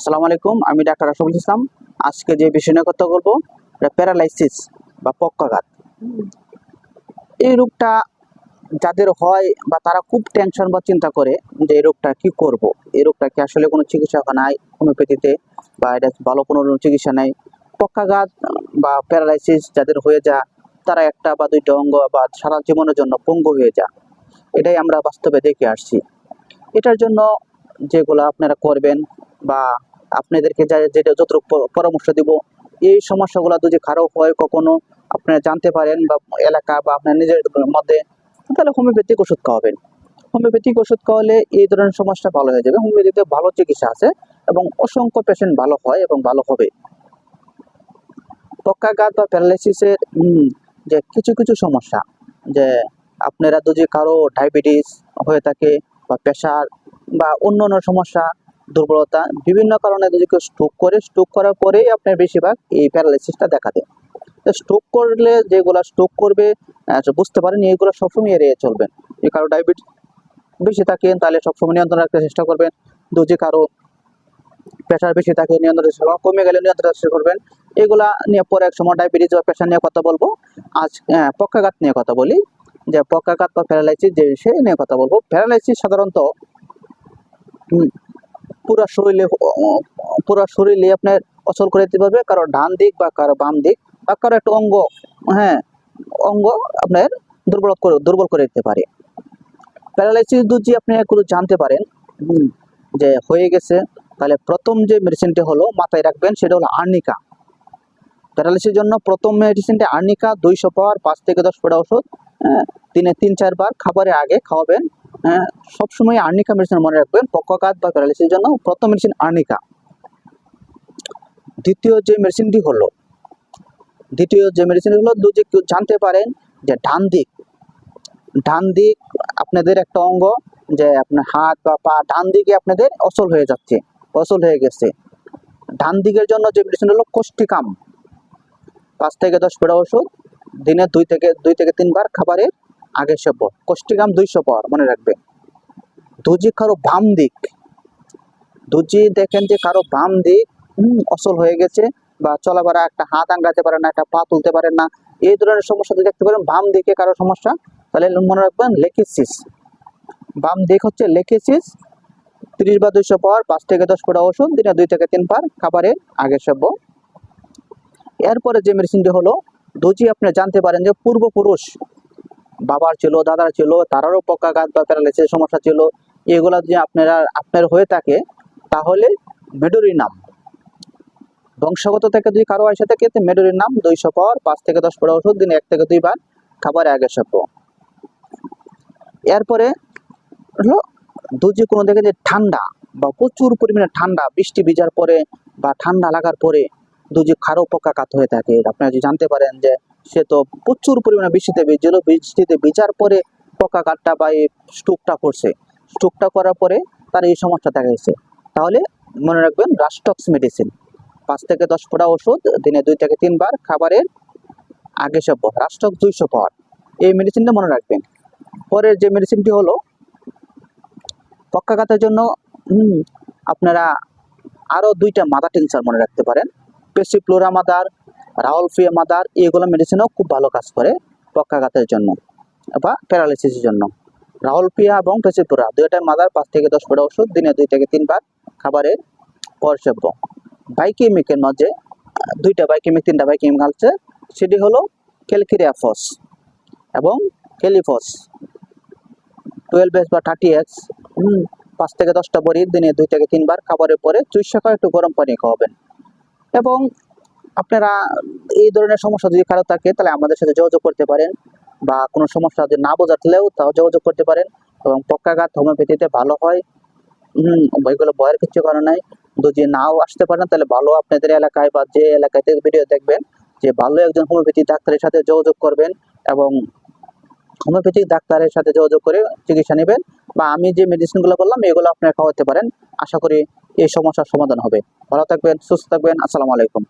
আসসালামু আলাইকুম, আমি ডাক্তার রাসুল ইসলাম। আজকে যে বিষয় নিয়ে কথা বলব, এটা প্যারালাইসিস বা পক্ষাঘাত। এই রোগটা যাদের হয় বা তারা খুব টেনশন বা চিন্তা করে যে এই রোগটা কি করব? এই রোগটা কি আসলে কোনো চিকিৎসা নাই, হোমিওপ্যাথিতে, বা এটা ভালো কোনো চিকিৎসা নাই? পক্ষাঘাত বা প্যারালাইসিস যাদের হয়ে যায়, তারা একটা বা দুইটা অঙ্গ বা সারা জীবনের জন্য পঙ্গু হয়ে যা এটাই আমরা বাস্তবে দেখে আসছি। এটার জন্য যেগুলো আপনারা করবেন বা আপনাদেরকে যা যেটা প- পরামর্শ দিব, এই সমস্যাগুলো যদি কারও হয় কখনো আপনারা জানতে পারেন বা এলাকা বা আপনার নিজের মধ্যে, তাহলে হোমিওপ্যাথিক ওষুধ খাওয়াবেন। হোমিওপ্যাথিক ওষুধ খাওয়ালে এই ধরনের সমস্যা ভালো হয়ে যাবে। হোমিওপ্যাথিতে ভালো চিকিৎসা আছে এবং অসংখ্য পেশেন্ট ভালো হয় এবং ভালো হবে। পক্ষাঘাত বা প্যারালাইসিসের যে কিছু কিছু সমস্যা, যে আপনারা যদি কারও ডায়াবেটিস হয়ে থাকে বা প্রেশার বা অন্য অন্য সমস্যা দুর্বলতা বিভিন্ন কারণে যদি কেউ স্ট্রোক করে স্ট্রোক করার পরেই আপনার বেশিরভাগ এই প্যারালাইসিসটা দেখা দেয়। তো স্ট্রোক করলে যেগুলো স্ট্রোক করবে বুঝতে পারেন এইগুলো সবসময় এড়িয়ে চলবেন। যে কারও ডায়াবেটিস বেশি থাকেন তাহলে সবসময় নিয়ন্ত্রণ রাখতে চেষ্টা করবেন। দু যে কারও প্রেশার বেশি থাকে, নিয়ন্ত্রণ চেষ্টা কমে গেলে নিয়ন্ত্রণ চেষ্টা করবেন। এগুলা নিয়ে পরে এক সময় ডায়াবেটিস বা প্রেশার নিয়ে কথা বলব। আজ পক্ষাঘাত নিয়ে কথা বলি। যে পক্ষাঘাত বা প্যারালাইসিস যে সে নিয়ে কথা বলব। প্যারালাইসিস সাধারণত পুরো শরীরে পুরো শরীরে আপনার অচল করে দিতে পারবে। কারও ডান দিক বা কারও বাম দিক বা কারও একটা অঙ্গ হ্যাঁ অঙ্গ আপনার দুর্বল করে দুর্বল করে দিতে পারে। প্যারালাইসিস যদি আপনি একটু জানতে পারেন যে হয়ে গেছে তাহলে প্রথম যে মেডিসিনটি হলো মাথায় রাখবেন সেটা হলো আর্নিকা। প্যারালাইসিসের জন্য প্রথম মেডিসিনটা আর্নিকা দুইশো পাওয়ার পাঁচ থেকে দশ ফোঁটা ওষুধ হ্যাঁ, দিনে তিন চারবার খাবারের আগে খাওয়াবেন। সবসময় আর্নিকা মেডিসিন মনে রাখবেন, পক্ষাঘাত বা প্যারালাইসিসের জন্য প্রথম মেডিসিন আর্নিকা। দ্বিতীয় যে মেডিসিনটি হলো, দ্বিতীয় যে মেডিসিন হলো যদি কেউ জানতে পারেন, যে ডান দিক। ডান দিক আপনাদের একটা অঙ্গ, যে আপনার হাত বা পা ডান দিকে আপনাদের অচল হয়ে যাচ্ছে, অচল হয়ে গেছে। ডান দিকের জন্য যে মেডিসিন হলো কোষ্টিকাম পাঁচ থেকে দশ ফোঁটা ওষুধ, দিনে দুই থেকে দুই থেকে তিনবার খাবারের আগে সেব্য কোষ্টিকাম দুইশো পাওয়ার মনে রাখবে। দুজি কারও বাম দিক। দুজি দেখেন যে কারও বাম দিক অচল হয়ে গেছে বা চলাফেরা একটা হাত আঙ্গাতে পারে না, একটা পা তুলতে পারেন না। এই ধরনের সমস্যা যদি দেখতে পারেন, বাম দিকে কারও সমস্যা, তাহলে মনে রাখবেন লেকিসিস। বাম দিক হচ্ছে লেকিসিস। তিরিশ বা দুইশো পাওয়ার পাঁচ থেকে দশ ফোটা ওষুধ দিনে দুই থেকে তিন পার খাবারের আগে সেব্য এরপরে যে মেডিসিনটি হলো, দুজি আপনি জানতে পারেন যে পূর্বপুরুষ বাবার ছিল, দাদার ছিল, তারারও পক্ষাঘাত বা প্যারালাইসিস সমস্যা ছিল। এগুলো যদি আপনারা, আপনার হয়ে থাকে, তাহলে মেডুরি নাম। বংশগত থেকে যদি কারও আসে থাকে মেডুরির নাম, দুইশো পাওয়ার পাঁচ থেকে দশ পড়া ওষুধ, দিনে এক থেকে দুইবার, খাবার আগে সভ্য এরপরে হলো দুজি কোনো দেখে যে ঠান্ডা, বা প্রচুর পরিমাণে ঠান্ডা, বৃষ্টি ভিজার পরে, বা ঠান্ডা লাগার পরে দুজি খারো পক্ষাঘাত হয়ে থাকে। আপনারা যদি জানতে পারেন যে সে তো প্রচুর পরিমাণে বৃষ্টিতে ভিজল বৃষ্টিতে ভিজার পরে পক্ষাঘাতটা বা এই স্ট্রোকটা করছে। স্ট্রোকটা করার পরে তার এই সমস্যা দেখা গেছে তাহলে মনে রাখবেন রাস্টক্স মেডিসিন পাঁচ থেকে দশ ফোঁটা ওষুধ, দিনে দুই থেকে তিনবার খাবারের আগে সভ্য রাস্টক দুইশো পাওয়ার। এই মেডিসিনটা মনে রাখবেন। পরের যে মেডিসিনটি হলো পক্ষাঘাতের জন্য আপনারা আরও দুইটা মাদা টিংচার মনে রাখতে পারেন। পেসিফ্লোরা মাদার রাউলফিয়া মাদার, এগুলো মেডিসিনও খুব ভালো কাজ করে পক্ষাঘাতের জন্য বা প্যারালাইসিসের জন্য। রাহুলপিয়া এবং পেসিফ্লোরা দুইটাই মাদার পাঁচ থেকে দশ ফোঁটা ওষুধ, দিনে দুই থেকে তিনবার খাবারের পরসেব্য বাইকেমিকের মধ্যে, দুইটা বাইকেমিক তিনটা বাইকেমিক আছে, সেটি হলো ক্যালকিরিয়াফস এবং ক্যালিফস টুয়েলভ এক্স বা থার্টি এক্স পাঁচ থেকে দশটা বড়ি দিনে দুই থেকে তিনবার খাবারের পরে চুইশ টাকা একটু গরম পানি খাওয়াবেন। এবং আপনারা এই ধরনের সমস্যা যদি কারও থাকে, তাহলে আমাদের সাথে যোগাযোগ করতে পারেন বা কোনো সমস্যা যদি না বোঝাতলেও তাও যোগাযোগ করতে পারেন এবং পক্ষাঘাত হোমিওপ্যাথিতে ভালো হয়। হম ওইগুলো ভয়ের কিছু কারণ নাই। যদি নাও আসতে পারেন, তাহলে ভালো আপনাদের এলাকায় বা যে এলাকায় থেকে ভিডিও দেখবেন, যে ভালো একজন হোমিওপ্যাথি ডাক্তারের সাথে যোগাযোগ করবেন এবং হোমিওপ্যাথিক ডাক্তারের সাথে যোগাযোগ করে চিকিৎসা নেবেন বা আমি যে মেডিসিনগুলো বললাম, এগুলো আপনারা খাওয়াতে পারেন। আশা করি এই সমস্যার সমাধান হবে। ভালো থাকবেন, সুস্থ থাকবেন। আসসালামু আলাইকুম।